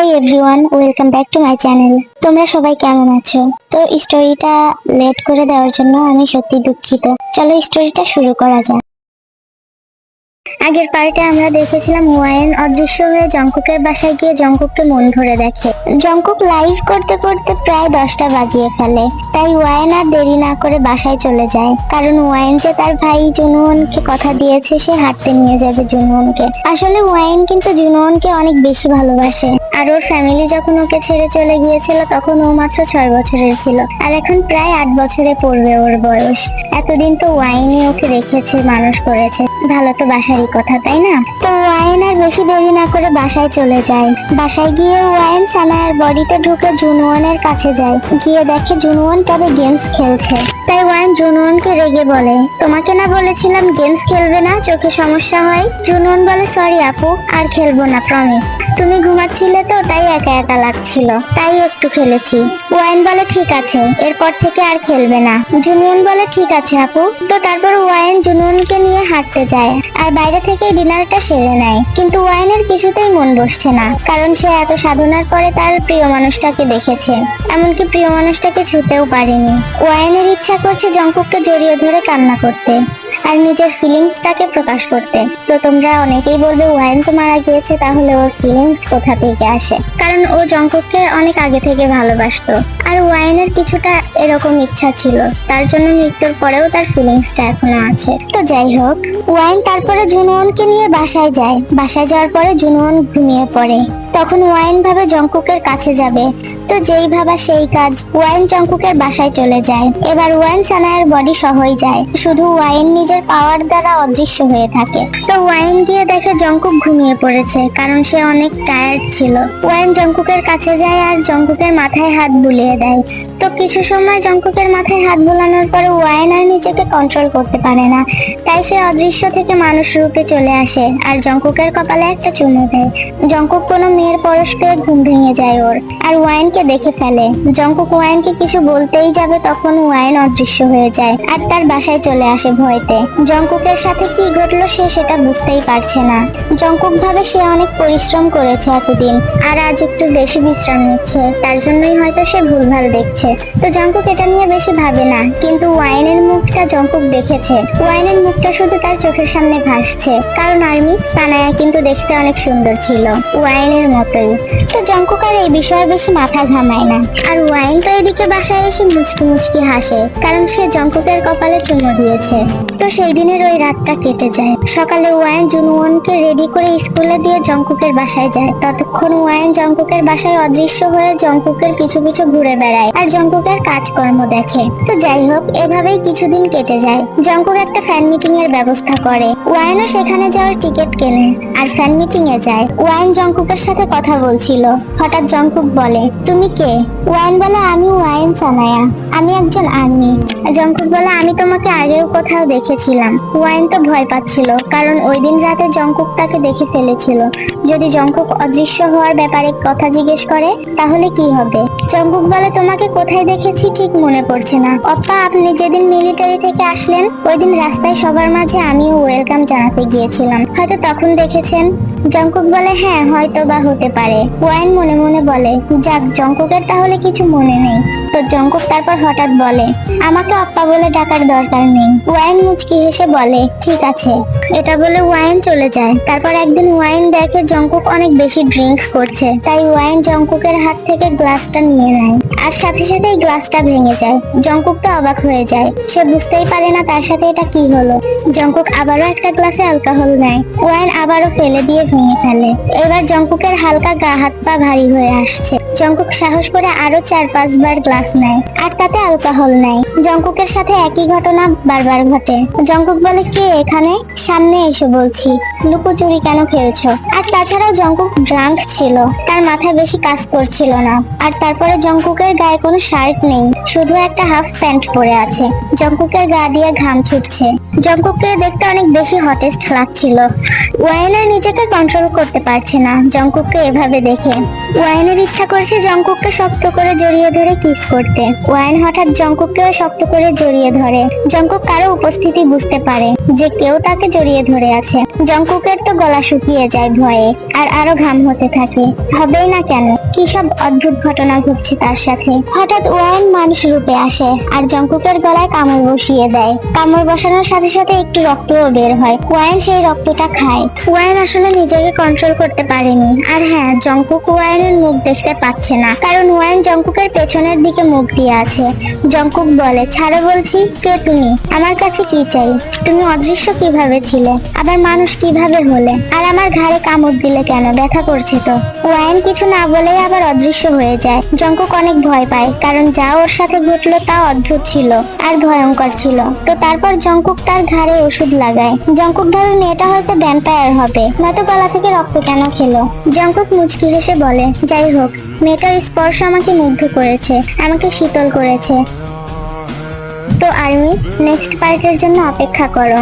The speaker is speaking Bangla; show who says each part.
Speaker 1: Hey everyone welcome back to my channel তোমরা সবাই কেমন আছো? তো স্টোরিটা লেট করে দেওয়ার জন্য আমি সত্যি দুঃখিত। চলো স্টোরিটা শুরু করা যাক। আগের পার্টে আমরা দেখেছিলাম ওয়াইন অদৃশ্য হয়ে জঙ্কুকের বাসায় গিয়ে জঙ্কুককে মন ভরে দেখে। জঙ্কুক লাইভ করতে করতে প্রায় দশটা বাজিয়ে ফেলে। তাই ওয়াইন আর দেরি না করে বাসায় চলে যায়। কারণ ওয়াইন যে তার ভাই জুনুয়নকে কথা দিয়েছে, সে হাঁটতে নিয়ে যাবে জুনুয়নকে আসলে ওয়াইন কিন্তু জুনুয়নকে অনেক বেশি ভালোবাসে। আর ওর ফ্যামিলি যখন ওকে ছেড়ে চলে গিয়েছিল, তখন ও মাত্র ছয় বছরের ছিল। আর এখন প্রায় আট বছরে পড়বে ওর বয়স। এতদিন তো ওয়াইনই ওকে রেখেছে, মানুষ করেছে। ভালো তো বাসারই কথা, তাই না? তো ওয়াইন আর বেশি দেরি না করে বাসায় চলে যায়। বাসায় গিয়ে ওয়াইন সানায়ার বডিতে ঢুকে জুনুয়ানের কাছে যায়। গিয়ে দেখে জুনুয়ান তবে গেমস খেলছে। জুনুয়ানকে রেগে বলে, তোমাকে না বলেছিলাম গেমস খেলবে না, চোখে সমস্যা হয়? জুনুয়ান বলে সরি আপু, আর খেলব না প্রমিস তুমি ঘুমাচ্ছিলে তো, তাই একা একা লাগছিল, তাই একটু খেলেছি। ওয়াইন বলে ঠিক আছে, এরপর থেকে আর খেলবে না। জুনুন বলে ঠিক আছে আপু। তো তারপর ওয়াইন জুনুনকে নিয়ে হাঁটতে যায় আর বাইরে থেকে ডিনারটা সেরে নেয়। কিন্তু ওয়াইনের কিছুতেই মন বসছে না, কারণ সে এত সাধনার পরে তার প্রিয় মানুষটাকে দেখেছে। এমনকি প্রিয় মানুষটাকে ছুতেও পারেনি। ওয়াইনের ইচ্ছা করছে জঙ্কুককে জড়িয়ে ধরে কান্না করতে। আর নিজের ফিলিংসটাকে প্রকাশ করতে। তো তোমরা অনেকেই বলবে, ওয়াইন তো মারা গিয়েছে, তাহলে ওর ফিলিংস কোথা থেকে আসে? কারণ ও জঙ্কুককে অনেক আগে থেকে ভালোবাসতো। আর ওয়াইনের কিছুটা এরকম ইচ্ছা ছিল। তার জন্য মৃত্যুর পরেও তার ফিলিংসটা এখনও আছে। তো যাই হোক, ওয়াইন তারপরে জুনুয়নকে নিয়ে বাসায় যায়। বাসায় যাওয়ার পরে জুনুয়ন ঘুমিয়ে পড়ে। তখন ওয়াইন ভাবে জঙ্কুকের কাছে যাবে। তো যেই ভাবা সেই কাজ, ওয়াইন জঙ্কুকের বাসায় চলে যায়। এবার ওয়াইন সানায়ের বডি সহই যায়। শুধু ওয়াইন নিজের পাওয়ার দ্বারা অদৃশ্য হয়ে থাকে। তো ওয়াইন গিয়ে দেখে জঙ্কুক ঘুমিয়ে পড়েছে, কারণ সে অনেক টায়ার্ড ছিল। ওয়াইন জঙ্কুকের কাছে যায় আর জঙ্কুকের মাথায় হাত বুলিয়ে দেয়। তো কিছু সময় জঙ্কুকের মাথায় হাত বুলানোর পরে ওয়াইন আর নিজেকে কন্ট্রোল করতে পারে না। তাই সে অদৃশ্য থেকে মানুষ রূপে চলে আসে, আর জঙ্কুকের কপালে একটা চুমু দেয়। জঙ্কুক কোনো মেয়ের পরশ ঘুম ভেঙে যায় ওর। আর ওয়াইনকে দেখে ফেলে। জঙ্কুক ওয়াইনকে কিছু বলতেই যাবে তখন ওয়াইন অদৃশ্য হয়ে যায় আর তার বাসায় চলে আসে ভয়তে। জঙ্কুকের সাথে কি ঘটলো সে সেটা বুঝতেই পারছে না। জঙ্কুক ভাবে সে অনেক পরিশ্রম করেছে এতদিন, আর আজ একটু বেশি বিশ্রাম নিচ্ছে। তার জন্যই হয়তো সে ভুলভাল দেখছে। তো জঙ্কুক এটা নিয়ে বেশি ভাবে না, কিন্তু ওয়াইনের মুখটা জঙ্কুক দেখেছে। ওয়াইনের মুখটা শুধু তার চোখের সামনে ভাসছে। কারণ আর্মি সানায়া কিন্তু দেখতে অনেক সুন্দর ছিল। ওয়াইনের মতোই। তো জঙ্কুক আর এই বিষয়ে বেশি মাথা ঘামায় না। আর ওয়াইন তো এদিকে বাসায় এসে মুচকি মুচকি হাসে, কারণ সে জঙ্কুকের কপালে চুমো দিয়েছে। তো সেই দিনের ওই রাতটা কেটে যায়। সকালে ওয়াইন জুনুয়নকে রেডি করে স্কুলে দিয়ে জঙ্কুকের বাসায় যায়। ততক্ষণ ওয়াইন জঙ্কুকের বাসায় অদৃশ্য হয়ে জঙ্কুকের পিছু পিছু ঘুরে বেড়ায়। আর জঙ্কুকের কাজকর্ম দেখে। তো যাই হোক, এভাবেই কিছুদিন কেটে যায়। জঙ্কুক একটা ফ্যান মিটিং এর ব্যবস্থা করে। ওয়াইনও সেখানে যাওয়ার টিকিট কেনে আর ফ্যান মিটিং এ যায়। ওয়াইন জঙ্কুকের সাথে কথা বলছিল। হঠাৎ জঙ্কুক বলে, তুমি কে? ওয়াইন বলে, আমি ওয়াইন সানায়া আমি একজন আর্মি জঙ্কুক বলে, আমি তোমাকে আগেও কোথাও দেখেছিলাম। ওয়াইন তো ভয় পাচ্ছিল, কারণ ওই দিন রাতে জঙ্কুক তাকে দেখে ফেলেছিল। যদি জঙ্কুক অদৃশ্য হওয়ার ব্যাপারে কথা জিজ্ঞেস করে, তাহলে কি হবে? জঙ্কুক বলে, তোমাকে কোথায় দেখেছি ঠিক মনে পড়ছে না। অপ্পা, আপনি যেদিন মিলিটারি থেকে আসলেন, ওই দিন রাস্তায় সবার মাঝে আমিও ওয়েলকাম জানাতে গিয়েছিলাম। হয়তো তখন দেখেছেন। জঙ্কুক বলে হ্যাঁ হয়তো বা হতে পারে। ওয়াইন মনে মনে বলে, যাক, জঙ্কুকের তাহলে কিছু মনে নেই। তো জঙ্কুক তারপর হঠাৎ বলে, আমাকে অপ্পা বলে ডাকার দরকার নেই। ওয়াইন মুচকি হেসে বলে, ঠিক আছে। এটা বলে ওয়াইন চলে যায়। তারপর একদিন ওয়াইন দেখে জঙ্কুক অনেক বেশি ড্রিঙ্ক করছে। তাই ওয়াইন জঙ্কুকের হাত থেকে গ্লাসটা নিয়ে নেয়। আর সাথে সাথেই গ্লাসটা ভেঙে যায়। জঙ্কুক তো অবাক হয়ে যায়। সে বুঝতেই পারে না তার সাথে এটা কি হলো। জঙ্কুক আবারও একটা গ্লাসে অ্যালকোহল নেয়। ওয়াইন আবারও ফেলে দিয়ে ভেঙে ফেলে। এবার জঙ্কুকের হালকা গা, হাত, পা ভারী হয়ে আসছে। জঙ্কুক সাহস করে আরও চার, পাঁচবার গ্লাস নেয়, আর তাতে অ্যালকোহল নেয়। জঙ্কুকের সাথে একই ঘটনা বারবার ঘটে। জঙ্কুক বলে, কে এখানে? সামনে এসে বলছি। লুকোচুরি কেন খেলছো আর তাছাড়াও জঙ্কুক ড্রাঙ্ক ছিল। তার মাথায় বেশি কাজ করছিল না। আর তারপরে জঙ্কুকের গায়ে কোনো শার্ট নেই। শুধু একটা হাফ প্যান্ট পরে আছে। জঙ্কুকের গা দিয়ে ঘাম ছুটছে। জঙ্কুককে দেখতে অনেক বেশি হটেস্ট লাগছিল। ওয়াইনার নিজেকে কন্ট্রোল করতে পারছে না এভাবে দেখে। ওয়াইনের ইচ্ছা করছে শক্ত করে জড়িয়ে ধরে কিস করতে। ওয়াইন হঠাৎ শক্ত করে জড়িয়ে ধরে। কারও উপস্থিতি বুঝতে পারে যে কেউ তাকে জড়িয়ে ধরে আছে। জঙ্কুকের তো গলা শুকিয়ে যায় ভয়ে আর আরও ঘাম হতে থাকে। হবেই না কেন? কি সব অদ্ভুত ঘটনা ঘটছে তার সাথে। হঠাৎ ওয়াইন মানুষ রূপে আসে আর জঙ্কুকের গলায় কামড় বসিয়ে দেয়। কামড় বসানোর সাথে সাথে একটু রক্তও বের হয়। ওয়াইন সেই রক্তটা খায়। ওয়াইন আসলে নিজেকে কন্ট্রোল করতে পারেনি। আর হ্যাঁ জঙ্কুক ওয়াইনের মুখ দেখতে পাচ্ছে না। কারণ ওয়াইন জঙ্কুকের পেছনের দিকে মুখ দিয়ে আছে। জঙ্কুক বলে, ছাড়ো বলছি, কে তুমি? আমার কাছে কি চাই? তুমি অদৃশ্য কীভাবে ছিলে? আবার মানুষ কীভাবে হলে? আর আমার ঘাড়ে কামড় দিলে কেন? ব্যথা করছে তো? ওয়াইন কিছু না বলেই আবার অদৃশ্য হয়ে যায়। জঙ্কুক অনেক ভয় পায়, কারণ যা ওর সাথে ঘটলো তা অদ্ভুত ছিল, আর ভয়ঙ্কর ছিল। তো তারপর জঙ্কুক তার ঘাড়ে ওষুধ লাগায়। জঙ্কুক ভাবে মেয়েটা হয়তো ভ্যাম্পায়ার হবে, নয়তো গলা থেকে রক্ত কেন খেলো? জঙ্কুক মুচকি হেসে বলে, যাই হোক, মেয়েটার স্পর্শ আমাকে মুগ্ধ করেছে, আমাকে শীতল করেছে। তো আর্মি নেক্সট পার্টের জন্য অপেক্ষা করো।